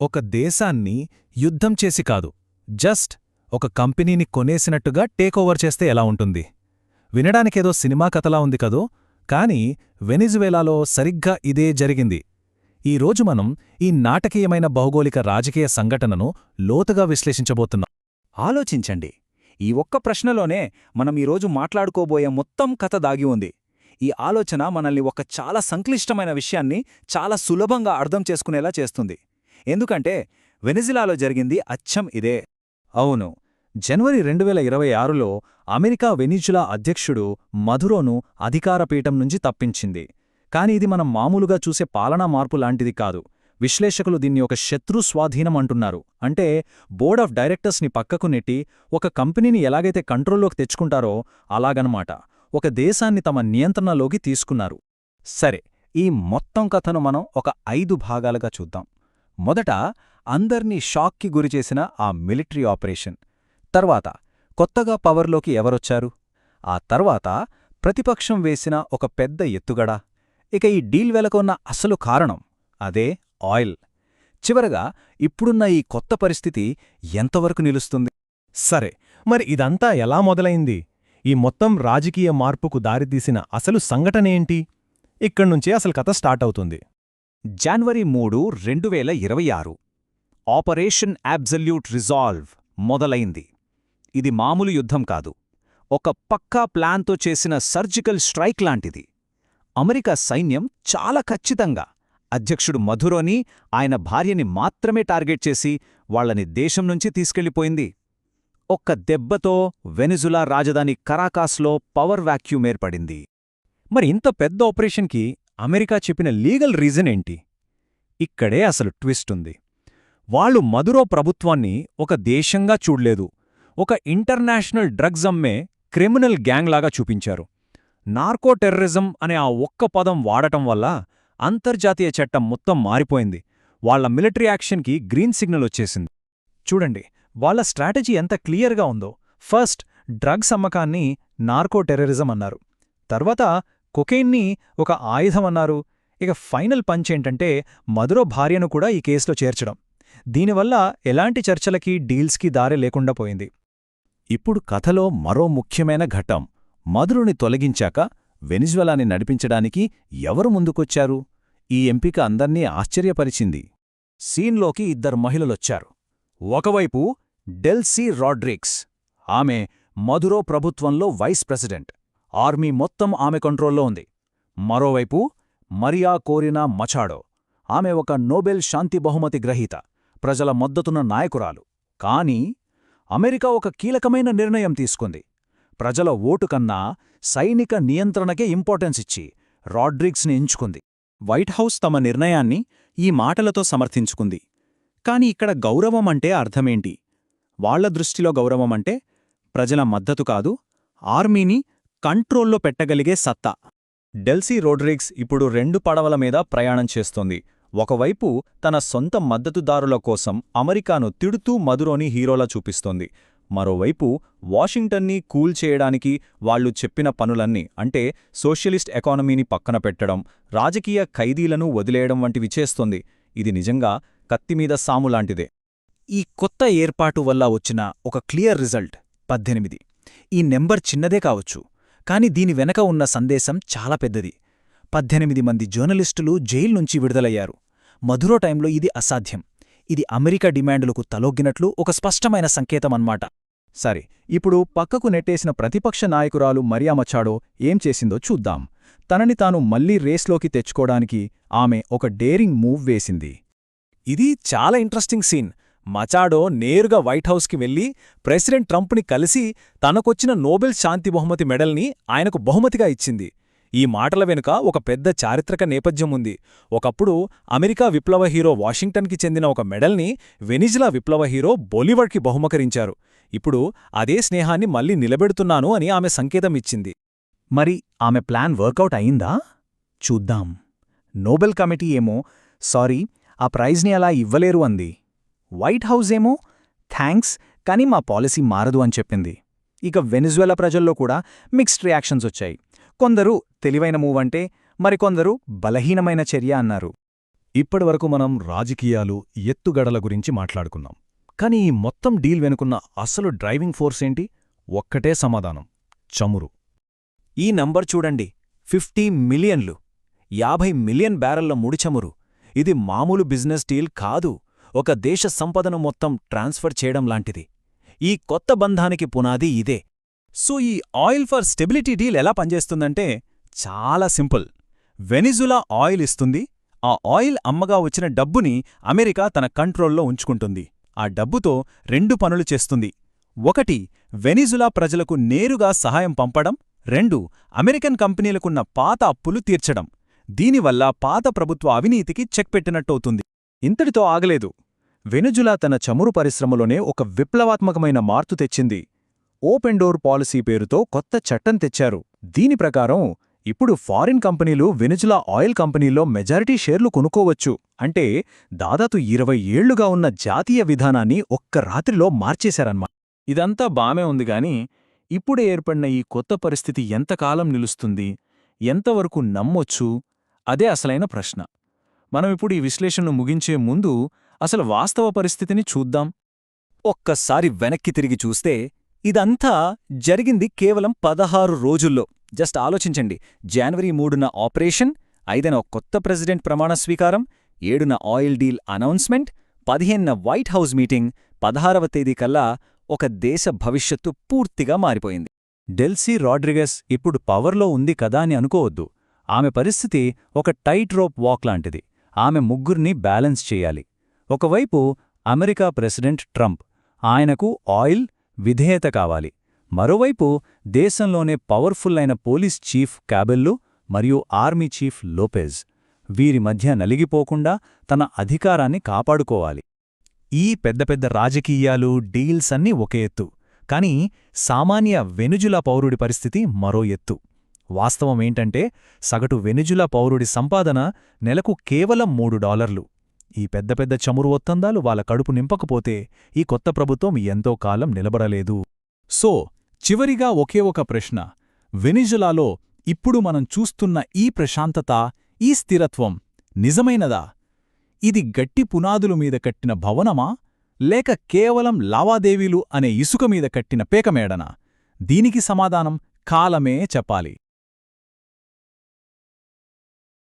ఒక దేశాన్ని యుద్ధం చేసి కాదు జస్ట్ ఒక కంపెనీని కొనేసినట్టుగా టేకోవర్ చేస్తే ఎలా ఉంటుంది? వినడానికేదో సినిమా కథలా ఉంది కదో? కాని వెనిజువేలాలో సరిగ్గా ఇదే జరిగింది. ఈరోజు మనం ఈ నాటకీయమైన భౌగోళిక రాజకీయ సంఘటనను లోతుగా విశ్లేషించబోతున్నాం. ఆలోచించండి. ఈ ఒక్క ప్రశ్నలోనే మనం ఈరోజు మాట్లాడుకోబోయే మొత్తం కథ దాగి ఉంది. ఈ ఆలోచన మనల్ని ఒక చాలా సంక్లిష్టమైన విషయాన్ని చాలా సులభంగా అర్థం చేసుకునేలా చేస్తుంది. ఎందుకంటే వెనిజిలాలో జరిగింది అచ్చం ఇదే. అవును జనవరి రెండు వేల ఇరవై ఆరులో అమెరికా వెనిజులా అధ్యక్షుడు మధురోను అధికారపీఠం నుంచి తప్పించింది. కాని ఇది మనం మామూలుగా చూసే పాలనా మార్పు లాంటిది కాదు. విశ్లేషకులు దీన్ని ఒక శత్రు స్వాధీనం అంటున్నారు. అంటే బోర్డ్ ఆఫ్ డైరెక్టర్స్ని పక్కకు నెట్టి ఒక కంపెనీని ఎలాగైతే కంట్రోల్లోకి తెచ్చుకుంటారో అలాగనమాట ఒక దేశాన్ని తమ నియంత్రణలోకి తీసుకున్నారు. సరే ఈ మొత్తం కథను మనం ఒక ఐదు భాగాలుగా చూద్దాం. మొదట అందర్నీ షాక్కి గురిచేసిన ఆ మిలిటరీ ఆపరేషన్. తర్వాత కొత్తగా పవర్లోకి ఎవరొచ్చారు? ఆ తర్వాత ప్రతిపక్షం వేసిన ఒక పెద్ద ఎత్తుగడ. ఇక ఈ డీల్ వెలకొన్న అసలు కారణం అదే ఆయిల్. చివరగా ఇప్పుడున్న ఈ కొత్త పరిస్థితి ఎంతవరకు నిలుస్తుంది? సరే మరి ఇదంతా ఎలా మొదలైంది? ఈ మొత్తం రాజకీయ మార్పుకు దారితీసిన అసలు సంఘటనేంటి? ఇక్కడ్నుంచే అసలు కథ స్టార్ట్ అవుతుంది. జనవరి మూడు రెండు వేల ఇరవై ఆరు. ఆపరేషన్ అబ్జల్యూట్ రిజాల్వ్ మొదలైంది. ఇది మామూలు యుద్ధం కాదు. ఒక పక్కా ప్లాన్తో చేసిన సర్జికల్ స్ట్రైక్ లాంటిది. అమెరికా సైన్యం చాలా ఖచ్చితంగా అధ్యక్షుడు మధురోని ఆయన భార్యని మాత్రమే టార్గెట్ చేసి వాళ్ళని దేశం నుంచి తీసుకెళ్ళిపోయింది ఒక్క దెబ్బతో వెనిజులా రాజధాని కరాకాస్లో పవర్ వాక్యూమ్ ఏర్పడింది. మరి ఇంత పెద్ద ఆపరేషన్కి అమెరికా చెప్పిన లీగల్ రీజన్ ఏంటి? ఇక్కడే అసలు ట్విస్ట్ ఉంది. వాళ్ళు మధురో ప్రభుత్వాన్ని ఒక దేశంగా చూడలేదు. ఒక ఇంటర్నేషనల్ డ్రగ్స్ అమ్మే క్రిమినల్ గ్యాంగ్లాగా చూపించారు. నార్కో టెర్రరిజం అనే ఆ ఒక్క పదం వాడటం వల్ల అంతర్జాతీయ చట్టం మొత్తం మారిపోయింది. వాళ్ళ మిలిటరీ యాక్షన్కి గ్రీన్ సిగ్నల్ వచ్చేసింది. చూడండి వాళ్ళ స్ట్రాటజీ ఎంత క్లియర్గా ఉందో. ఫస్ట్ డ్రగ్స్ అమ్మకాన్ని నార్కో టెర్రరిజం అన్నారు. తర్వాత కొకెయిన్ని ఒక ఆయుధమన్నారు. ఇక ఫైనల్ పంచ్ ఏంటంటే మధురో భార్యను కూడా ఈ కేసులో చేర్చడం. దీనివల్ల ఎలాంటి చర్చలకి డీల్స్కి దారి లేకుండా పోయింది. ఇప్పుడు కథలో మరో ముఖ్యమైన ఘట్టం. మధురుని తొలగించాక వెనిజ్వలాని నడిపించడానికి ఎవరు ముందుకొచ్చారు? ఈ ఎంపిక అందర్నీ ఆశ్చర్యపరిచింది. సీన్లోకి ఇద్దరు మహిళలొచ్చారు. ఒకవైపు డెల్సీ రాడ్రిక్స్ ఆమె మధురో ప్రభుత్వంలో వైస్ ప్రెసిడెంట్. ఆర్మీ మొత్తం ఆమె కంట్రోల్లో ఉంది. మరోవైపు మరియా కోరినా మచాడో ఆమె ఒక నోబెల్ శాంతి బహుమతి గ్రహీత ప్రజల మద్దతున్న నాయకురాలు. కాని అమెరికా ఒక కీలకమైన నిర్ణయం తీసుకుంది. ప్రజల ఓటు కన్నా సైనిక నియంత్రణకే ఇంపార్టెన్స్ ఇచ్చి రాడ్రిగ్స్ని ఎంచుకుంది. వైట్ హౌస్ తమ నిర్ణయాన్ని ఈ మాటలతో సమర్థించుకుంది. కాని ఇక్కడ గౌరవం అంటే అర్థమేంటి? వాళ్ళ దృష్టిలో గౌరవమంటే ప్రజల మద్దతు కాదు ఆర్మీని కంట్రోల్లో పెట్టగలిగే సత్తా. డెల్సీ రోడ్రిగ్స్ ఇప్పుడు రెండు పడవల మీద ప్రయాణం చేస్తోంది. ఒకవైపు తన సొంత మద్దతుదారుల కోసం అమెరికాను తిడుతూ మధురోని హీరోలా చూపిస్తోంది. మరోవైపు వాషింగ్టన్ని కూల్ చేయడానికి వాళ్ళు చెప్పిన పనులన్నీ అంటే సోషలిస్ట్ ఎకానమీని పక్కన పెట్టడం రాజకీయ ఖైదీలను వదిలేయడం వంటివి చేస్తోంది. ఇది నిజంగా కత్తిమీద సాములాంటిదే ఈ కొత్త ఏర్పాటు వల్ల వచ్చిన ఒక క్లియర్ రిజల్ట్. పద్దెనిమిది. ఈ నెంబర్ చిన్నదే కావచ్చు. కాని దీని వెనక ఉన్న సందేశం చాలా పెద్దది. పద్దెనిమిది మంది జర్నలిస్టులు జైలు నుంచి విడుదలయ్యారు. మధురో టైంలో ఇది అసాధ్యం. ఇది అమెరికా డిమాండులకు తలొగ్గినట్లు ఒక స్పష్టమైన సంకేతమన్మాట. సరే ఇప్పుడు పక్కకు నెట్టేసిన ప్రతిపక్ష నాయకురాలు మరియామచాడో ఏం చేసిందో చూద్దాం. తనని తాను మళ్ళీ రేస్లోకి తెచ్చుకోడానికి ఆమె ఒక డేరింగ్ మూవ్ వేసింది. ఇది చాలా ఇంట్రెస్టింగ్ సీన్. మచాడో నేరుగా వైట్ హౌస్కి వెళ్ళి ప్రెసిడెంట్ ట్రంప్ని కలిసి తనకొచ్చిన నోబెల్ శాంతి బహుమతి మెడల్ని ఆయనకు బహుమతిగా ఇచ్చింది. ఈ మాటల వెనుక ఒక పెద్ద చారిత్రక నేపథ్యం ఉంది. ఒకప్పుడు అమెరికా విప్లవ హీరో వాషింగ్టన్కి చెందిన ఒక మెడల్ని వెనిజిలా విప్లవ హీరో బొలివర్డ్కి బహుమకరించారు ఇప్పుడు అదే స్నేహాన్ని మళ్ళీ నిలబెడుతున్నాను అని ఆమె సంకేతం ఇచ్చింది. మరి ఆమె ప్లాన్ వర్కౌట్ అయిందా? చూద్దాం. నోబెల్ కమిటీ ఏమో సారీ ఆ ప్రైజ్ని అలా ఇవ్వలేరు అంది. వైట్ హౌస్ ఏమో థ్యాంక్స్ కానీ మా పాలసీ మారదు అని చెప్పింది. ఇక వెనిజువెలా ప్రజల్లో కూడా మిక్స్డ్ రియాక్షన్స్ వచ్చాయి. కొందరు తెలివైన మూవ్ అంటే మరికొందరు బలహీనమైన చర్య అన్నారు. ఇప్పటివరకు మనం రాజకీయాలు ఎత్తుగడల గురించి మాట్లాడుకున్నాం. కానీ ఈ మొత్తం డీల్ వెనుకున్న అసలు డ్రైవింగ్ ఫోర్స్ ఏంటి? ఒక్కటే సమాధానం చమురు. ఈ నంబర్ చూడండి ఫిఫ్టీ మిలియన్లు. యాభై మిలియన్ బ్యారెళ్ళ ముడి చమురు. ఇది మామూలు బిజినెస్ డీల్ కాదు. ఒక దేశ సంపదను మొత్తం ట్రాన్స్ఫర్ చేయడం లాంటిది. ఈ కొత్త బంధానికి పునాది ఇదే. సో ఈ ఆయిల్ ఫర్ స్టెబిలిటీ డీల్ ఎలా పనిచేస్తుందంటే చాలా సింపుల్. వెనిజులా ఆయిల్ ఇస్తుంది. ఆ ఆయిల్ అమ్మగా వచ్చిన డబ్బుని అమెరికా తన కంట్రోల్లో ఉంచుకుంటుంది. ఆ డబ్బుతో రెండు పనులు చేస్తుంది. ఒకటి వెనిజులా ప్రజలకు నేరుగా సహాయం పంపడం. రెండు అమెరికన్ కంపెనీలకున్న పాత అప్పులు తీర్చడం. దీనివల్ల పాత ప్రభుత్వ అవినీతికి చెక్ పెట్టినట్టవుతుంది. ఇంతటితో ఆగలేదు. వెనుజులా తన చమురు పరిశ్రమలోనే ఒక విప్లవాత్మకమైన మార్పు తెచ్చింది. ఓపెన్ డోర్ పాలసీ పేరుతో కొత్త చట్టం తెచ్చారు. దీని ప్రకారం ఇప్పుడు ఫారిన్ కంపెనీలు వెనుజులా ఆయిల్ కంపెనీల్లో మెజారిటీ షేర్లు కొనుక్కోవచ్చు. అంటే దాదాపు ఇరవై ఏళ్ళుగా ఉన్న జాతీయ విధానాన్ని ఒక్క రాత్రిలో మార్చేశారన్నమాట ఇదంతా బామే ఉంది గాని ఇప్పుడే ఏర్పడిన ఈ కొత్త పరిస్థితి ఎంతకాలం నిలుస్తుంది? ఎంతవరకు నమ్మొచ్చు? అదే అసలైన ప్రశ్న. మనం ఇప్పుడు ఈ విశ్లేషణను ముగించే ముందు అసలు వాస్తవ పరిస్థితిని చూద్దాం. ఒక్కసారి వెనక్కి తిరిగి చూస్తే ఇదంతా జరిగింది కేవలం పదహారు రోజుల్లో. జస్ట్ ఆలోచించండి. జనవరి మూడున ఆపరేషన్ ఐదన కొత్త ప్రెసిడెంట్ ప్రమాణ స్వీకారం ఏడున ఆయిల్ డీల్ అనౌన్స్మెంట్ పదిహేనున వైట్ హౌస్ మీటింగ్ పదహారవ తేదీ కల్లా ఒక దేశ భవిష్యత్తు పూర్తిగా మారిపోయింది. డెల్సీ రాడ్రిగస్ ఇప్పుడు పవర్లో ఉంది కదా అని అనుకోవద్దు. ఆమె పరిస్థితి ఒక టైట్ రోప్ వాక్ లాంటిది. ఆమె ముగ్గురిని బ్యాలెన్స్ చేయాలి. ఒకవైపు అమెరికా ప్రెసిడెంట్ ట్రంప్ ఆయనకు ఆయిల్ విధేయత కావాలి. మరోవైపు దేశంలోనే పవర్ఫుల్ అయిన పోలీస్ చీఫ్ క్యాబెల్లు మరియు ఆర్మీ చీఫ్ లోపెజ్ వీరి మధ్య నలిగిపోకుండా తన అధికారాన్ని కాపాడుకోవాలి. ఈ పెద్ద పెద్ద రాజకీయాలు డీల్స్ అన్నీ ఒక ఎత్తు. కానీ సామాన్య వెనుజుల పౌరుడి పరిస్థితి మరో ఎత్తు. వాస్తవమేంటంటే సగటు వెనుజులా పౌరుడి సంపాదన నెలకు కేవలం మూడు డాలర్లు. ఈ పెద్ద పెద్ద చమురు ఒత్తందాలు వాళ్ళ కడుపు నింపకపోతే ఈ కొత్త ప్రభుత్వం ఎంతో కాలం నిలబడలేదు. సో చివరిగా ఒకే ఒక ప్రశ్న. వెనిజులాలో ఇప్పుడు మనం చూస్తున్న ఈ ప్రశాంతత ఈ స్థిరత్వం నిజమైనదా? ఇది గట్టి పునాదులు మీద కట్టిన భవనమా? లేక కేవలం లావాదేవీలు అనే ఇసుక మీద కట్టిన పేకమేడనా? దీనికి సమాధానం కాలమే చెప్పాలి.